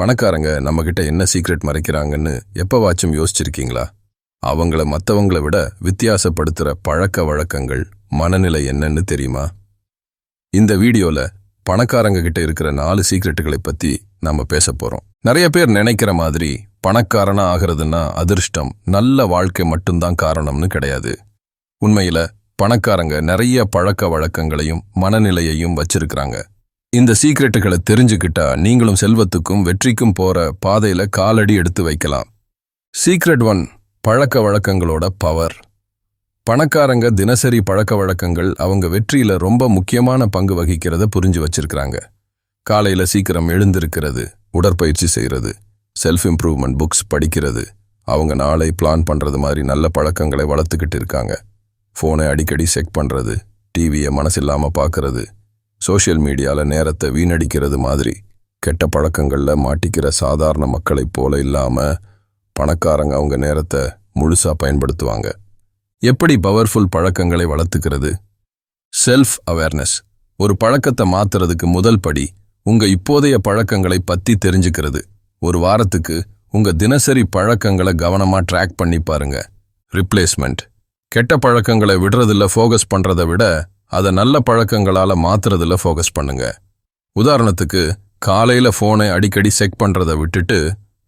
பணக்காரங்க நம்மகிட்ட என்ன சீக்ரெட் மறைக்கிறாங்கன்னு எப்பவாச்சும் யோசிச்சிருக்கீங்களா? அவங்கள மத்தவங்கள விட வித்தியாசப்படுத்துற பழக்க வழக்கங்கள் மனநிலை என்னன்னு தெரியுமா? இந்த வீடியோல பணக்காரங்க கிட்ட இருக்கிற நாலு சீக்ரெட்டுகளை பத்தி நாம பேச போறோம். நிறைய பேர் நினைக்கிற மாதிரி பணக்காரனா ஆகிறதுன்னா அதிர்ஷ்டம் நல்ல வாழ்க்கை மட்டும்தான் காரணம்னு கிடையாது. உண்மையில பணக்காரங்க நிறைய பழக்க வழக்கங்களையும் மனநிலையையும் வச்சிருக்கிறாங்க. இந்த சீக்ரெட்டுகளை தெரிஞ்சுக்கிட்டா நீங்களும் செல்வத்துக்கும் வெற்றிக்கும் போற பாதையில காலடி எடுத்து வைக்கலாம். சீக்ரெட் ஒன் பழக்க வழக்கங்களோட பவர். பணக்காரங்க தினசரி பழக்க வழக்கங்கள் அவங்க வெற்றியில ரொம்ப முக்கியமான பங்கு வகிக்கிறத புரிஞ்சு வச்சிருக்கிறாங்க. காலையில சீக்கிரம் எழுந்திருக்கிறது உடற்பயிற்சி செய்யறது செல்ஃப் இம்ப்ரூவ்மெண்ட் புக்ஸ் படிக்கிறது. அவங்க நாளை பிளான் பண்றது மாதிரி நல்ல பழக்கங்களை வளர்த்துக்கிட்டு இருக்காங்க. ஃபோனை அடிக்கடி செக் பண்றது டிவியை மனசில்லாம பார்க்கறது சோஷியல் மீடியால நேரத்தை வீணடிக்கிறது மாதிரி கெட்ட பழக்கங்கள்ல மாட்டிக்கிற சாதாரண மக்களைப் போல இல்லாம பணக்காரங்க அவங்க நேரத்தை முழுசா பயன்படுத்துவாங்க. எப்படி பவர்ஃபுல் பழக்கங்களை வளர்த்துக்கிறது? Self awareness. ஒரு பழக்கத்தை மாத்துறதுக்கு முதல் படி உங்க இப்போதைய பழக்கங்களை பத்தி தெரிஞ்சுக்கிறது. ஒரு வாரத்துக்கு உங்க தினசரி பழக்கங்களை கவனமா ட்ராக் பண்ணி பாருங்க. ரிப்ளேஸ்மெண்ட். கெட்ட பழக்கங்களை விடுறதுல ஃபோகஸ் பண்றதை விட அதை நல்ல பழக்கங்களால மாத்துறதுல ஃபோகஸ் பண்ணுங்க. உதாரணத்துக்கு காலையில ஃபோனை அடிக்கடி செக் பண்ணுறதை விட்டுட்டு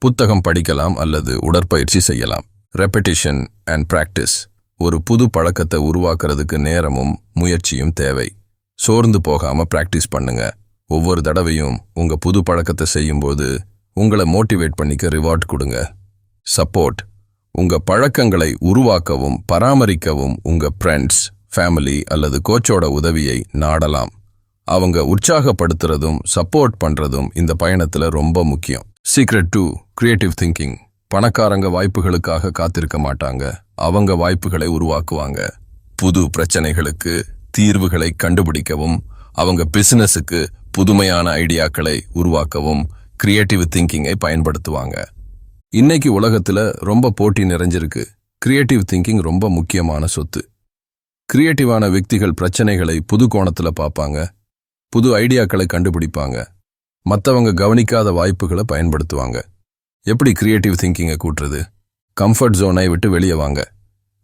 புத்தகம் படிக்கலாம் அல்லது உடற்பயிற்சி செய்யலாம். ரெப்படிஷன் அண்ட் பிராக்டிஸ் ஒரு புது பழக்கத்தை உருவாக்குறதுக்கு நேரமும் முயற்சியும் தேவை. சோர்ந்து போகாம பிராக்டிஸ் பண்ணுங்க. ஒவ்வொரு தடவையும் உங்க புது பழக்கத்தை செய்யும்போது உங்களை மோட்டிவேட் பண்ணிக்க ரிவார்ட் கொடுங்க. சப்போர்ட் உங்க பழக்கங்களை உருவாக்கவும் பராமரிக்கவும் உங்க ஃப்ரெண்ட்ஸ் ஃபேமிலி அல்லது கோச்சோட உதவியை நாடலாம். அவங்க உற்சாகப்படுத்துறதும் சப்போர்ட் பண்றதும் இந்த பயணத்துல ரொம்ப முக்கியம். சீக்ரெட் டூ கிரியேட்டிவ் திங்கிங் பணக்காரங்க வாய்ப்புகளுக்காக காத்திருக்க மாட்டாங்க. அவங்க வாய்ப்புகளை உருவாக்குவாங்க. புது பிரச்சனைகளுக்கு தீர்வுகளை கண்டுபிடிக்கவும் அவங்க பிசினஸுக்கு புதுமையான ஐடியாக்களை உருவாக்கவும் கிரியேட்டிவ் திங்கிங்கை பயன்படுத்துவாங்க. இன்னைக்கு உலகத்துல ரொம்ப போட்டி நிறைஞ்சிருக்கு. கிரியேட்டிவ் திங்கிங் ரொம்ப முக்கியமான சொத்து. கிரியேட்டிவான விக்திகள் பிரச்சனைகளை புது கோணத்துல பார்ப்பாங்க. புது ஐடியாக்களை கண்டுபிடிப்பாங்க. மத்தவங்க கவனிக்காத வாய்ப்புகளை பயன்படுத்துவாங்க. எப்படி கிரியேட்டிவ் திங்கிங்கை கூட்டுறது? கம்ஃபர்ட் ஜோனை விட்டு வெளியே வாங்க.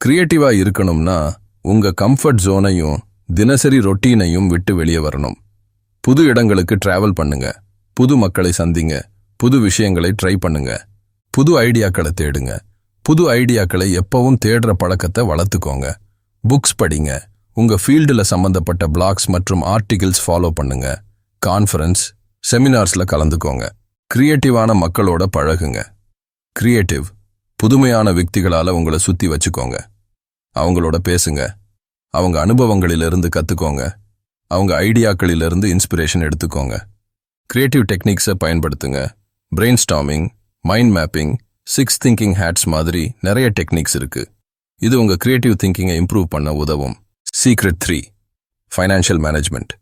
கிரியேட்டிவாக இருக்கணும்னா உங்க கம்ஃபர்ட் ஜோனையும் தினசரி ரொட்டீனையும் விட்டு வெளியே வரணும். புது இடங்களுக்கு டிராவல் பண்ணுங்க. புது மக்களை சந்திங்க. புது விஷயங்களை ட்ரை பண்ணுங்க. புது ஐடியாக்களை தேடுங்க. புது ஐடியாக்களை எப்பவும் தேடுற பழக்கத்தை வளர்த்துக்கோங்க. புக்ஸ் படிங்க. உங்க ஃபீல்டில் சம்பந்தப்பட்ட பிளாக்ஸ் மற்றும் ஆர்டிகிள்ஸ் ஃபாலோ பண்ணுங்க. கான்ஃபரன்ஸ் செமினார்ஸ்ல கலந்துக்கோங்க. கிரியேட்டிவான மக்களோட பழகுங்க. கிரியேட்டிவ் புதுமையான விக்திகளால உங்களை சுத்தி வச்சுக்கோங்க. அவங்களோட பேசுங்க. அவங்க அனுபவங்களிலிருந்து கத்துக்கோங்க. அவங்க ஐடியாக்களிலிருந்து இன்ஸ்பிரேஷன் எடுத்துக்கோங்க. கிரியேட்டிவ் டெக்னிக்ஸை பயன்படுத்துங்க. Brain storming mind mapping six thinking hats மாதிரி நிறைய டெக்னிக்ஸ் இருக்கு. இது உங்க கிரியேட்டிவ் திங்கிங்கை இம்ப்ரூவ் பண்ண உதவும். சீக்ரெட் த்ரீ ஃபைனான்ஷியல் மேனேஜ்மெண்ட்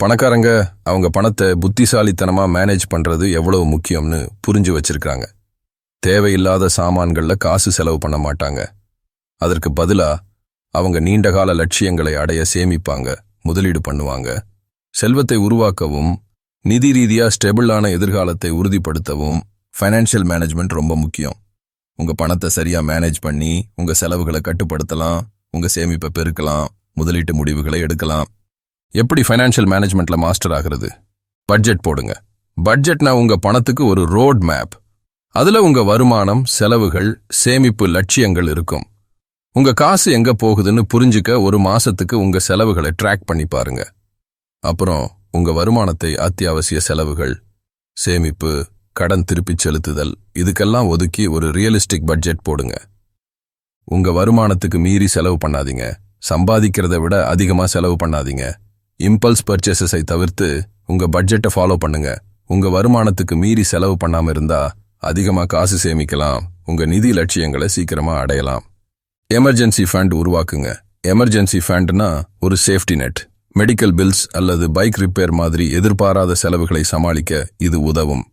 பணக்காரங்க அவங்க பணத்தை புத்திசாலித்தனமா மேனேஜ் பண்றது எவ்வளவு முக்கியம்னு புரிஞ்சு வச்சிருக்காங்க தேவையில்லாத சாமான்கள்ல காசு செலவு பண்ண மாட்டாங்க. அதற்கு பதிலா அவங்க நீண்டகால லட்சியங்களை அடைய சேமிப்பாங்க முதலீடு பண்ணுவாங்க. செல்வத்தை உருவாக்கவும் நிதி ரீதியா ஸ்டெபிளான எதிர்காலத்தை உறுதிப்படுத்தவும் ஃபைனான்ஷியல் மேனேஜ்மெண்ட் ரொம்ப முக்கியம். உங்க பணத்தை சரியா மேனேஜ் பண்ணி உங்க செலவுகளை கட்டுப்படுத்தலாம் உங்க சேமிப்பை பெருக்கலாம் முதலீட்டு முடிவுகளை எடுக்கலாம். எப்படி ஃபைனான்ஷியல் மேனேஜ்மெண்ட்ல மாஸ்டர் ஆகிறது? பட்ஜெட் போடுங்க. பட்ஜெட்னா உங்க பணத்துக்கு ஒரு ரோட் மேப் அதுல உங்க வருமானம் செலவுகள் சேமிப்பு லட்சியங்கள் இருக்கும். உங்க காசு எங்க போகுதுன்னு புரிஞ்சுக்க ஒரு மாசத்துக்கு உங்க செலவுகளை ட்ராக் பண்ணி பாருங்க. அப்புறம் உங்க வருமானத்தை அத்தியாவசிய செலவுகள் சேமிப்பு கடன் திருப்பிச் செலுத்துதல். இதுக்கெல்லாம் ஒதுக்கி ஒரு ரியலிஸ்டிக் பட்ஜெட் போடுங்க. உங்க வருமானத்துக்கு மீறி செலவு பண்ணாதீங்க. சம்பாதிக்கிறத விட அதிகமா செலவு பண்ணாதீங்க. இம்பல்ஸ் பர்ச்சேசஸை தவிர்த்து உங்க பட்ஜெட்டை ஃபாலோ பண்ணுங்க. உங்க வருமானத்துக்கு மீறி செலவு பண்ணாம இருந்தா அதிகமா காசு சேமிக்கலாம். உங்க நிதி லட்சியங்களை சீக்கிரமா அடையலாம். எமர்ஜென்சி ஃபண்ட் உருவாக்குங்க. எமர்ஜென்சி ஃபண்ட்னா ஒரு சேஃப்டி நெட் மெடிக்கல் பில்ஸ் அல்லது பைக் ரிப்பேர் மாதிரி எதிர்பாராத செலவுகளை சமாளிக்க இது உதவும்.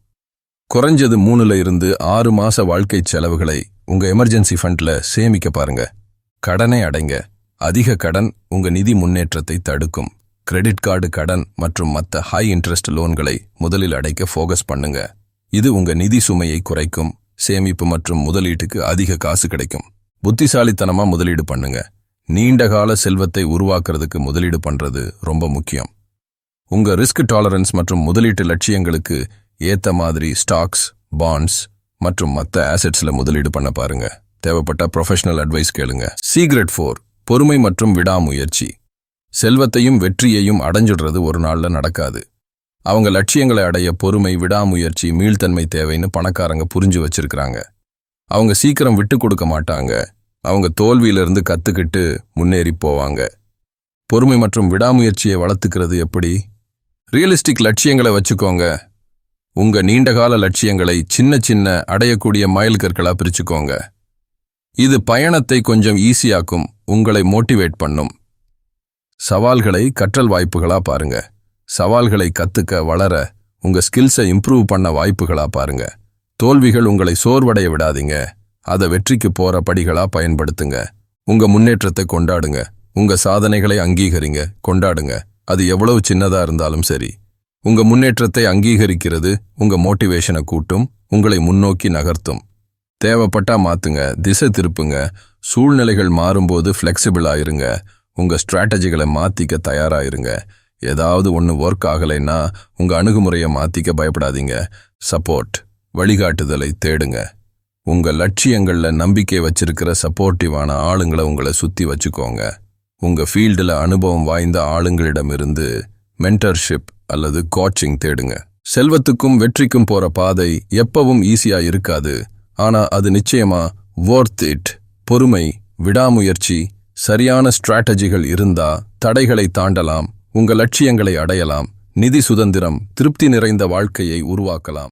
குறைஞ்சது மூணுல இருந்து ஆறு மாச வாழ்க்கை செலவுகளை உங்க எமர்ஜென்சி ஃபண்ட்ல சேமிக்க பாருங்க. கடனை அடைங்க. அதிக கடன் உங்க நிதி முன்னேற்றத்தை தடுக்கும். கிரெடிட் கார்டு கடன் மற்றும் மற்ற ஹை இன்ட்ரெஸ்ட் லோன்களை முதலில் அடைக்க ஃபோகஸ் பண்ணுங்க. இது உங்க நிதி சுமையை குறைக்கும். சேமிப்பு மற்றும் முதலீட்டுக்கு அதிக காசு கிடைக்கும். புத்திசாலித்தனமா முதலீடு பண்ணுங்க. நீண்ட கால செல்வத்தை உருவாக்குறதுக்கு முதலீடு பண்றது ரொம்ப முக்கியம். உங்க ரிஸ்க் டாலரன்ஸ் மற்றும் முதலீட்டு லட்சியங்களுக்கு ஏத்த மாதிரி ஸ்டாக்ஸ் பாண்ட்ஸ் மற்றும் மற்ற ஆசெட்ஸில் முதலீடு பண்ண பாருங்க. தேவைப்பட்ட ப்ரொஃபஷனல் அட்வைஸ் கேளுங்க. சீக்ரெட் ஃபோர் பொறுமை மற்றும் விடாமுயற்சி. செல்வத்தையும் வெற்றியையும் அடைஞ்சிடுறது ஒரு நாள்ல நடக்காது. அவங்க லட்சியங்களை அடைய பொறுமை விடாமுயற்சி மீள்தன்மை தேவைன்னு பணக்காரங்க புரிஞ்சு வச்சிருக்கிறாங்க. அவங்க சீக்கிரம் விட்டு கொடுக்க மாட்டாங்க. அவங்க தோல்வியிலிருந்து கத்துக்கிட்டு முன்னேறி போவாங்க. பொறுமை மற்றும் விடாமுயற்சியை வளர்த்துக்கிறது எப்படி? ரியலிஸ்டிக் லட்சியங்களை வச்சுக்கோங்க. உங்க நீண்டகால லட்சியங்களை சின்ன சின்ன அடையக்கூடிய மயல்கற்களா பிரிச்சுக்கோங்க. இது பயணத்தை கொஞ்சம் ஈஸியாக்கும் உங்களை மோட்டிவேட் பண்ணும். சவால்களை கற்றல் வாய்ப்புகளா பாருங்க. சவால்களை கத்துக்க வளர உங்க ஸ்கில்ஸை இம்ப்ரூவ் பண்ண வாய்ப்புகளா பாருங்க. தோல்விகள் உங்களை சோர்வடைய விடாதீங்க. அதை வெற்றிக்கு போற படிகளா பயன்படுத்துங்க. உங்க முன்னேற்றத்தை கொண்டாடுங்க. உங்க சாதனைகளை அங்கீகரிங்க. கொண்டாடுங்க. அது எவ்வளவு சின்னதா இருந்தாலும் சரி. உங்க முன்னேற்றத்தை அங்கீகரிக்கிறது உங்க மோட்டிவேஷனை கூட்டும் உங்களை முன்னோக்கி நகர்த்தும். தேவைப்பட்டா மாத்துங்க திசை திருப்புங்க சூழ்நிலைகள் மாறும்போது ஃப்ளெக்சிபிளா இருங்க உங்க ஸ்ட்ராட்டஜிகளை மாத்திக்க தயாராயிருங்க. ஏதாவது ஒன்று ஒர்க் ஆகலைன்னா உங்க அணுகுமுறையை மாத்திக்க பயப்படாதீங்க. சப்போர்ட் வழிகாட்டுதலை தேடுங்க. உங்க லட்சியங்கள்ல நம்பிக்கை வச்சிருக்கிற சப்போர்ட்டிவான ஆளுங்களை உங்களை சுத்தி வச்சுக்கோங்க. உங்க ஃபீல்டில் அனுபவம் வாய்ந்த ஆளுங்களிடமிருந்து மென்டர்ஷிப் அல்லது கோச்சிங் தேடுங்க. செல்வத்துக்கும் வெற்றிக்கும் போற பாதை எப்பவும் ஈஸியா இருக்காது. ஆனா அது நிச்சயமா வொர்த் இட் பொறுமை விடாமுயற்சி சரியான ஸ்ட்ராட்டஜிகள் இருந்தா தடைகளை தாண்டலாம் உங்க லட்சியங்களை அடையலாம் நிதி சுதந்திரம் திருப்தி நிறைந்த வாழ்க்கையை உருவாக்கலாம்.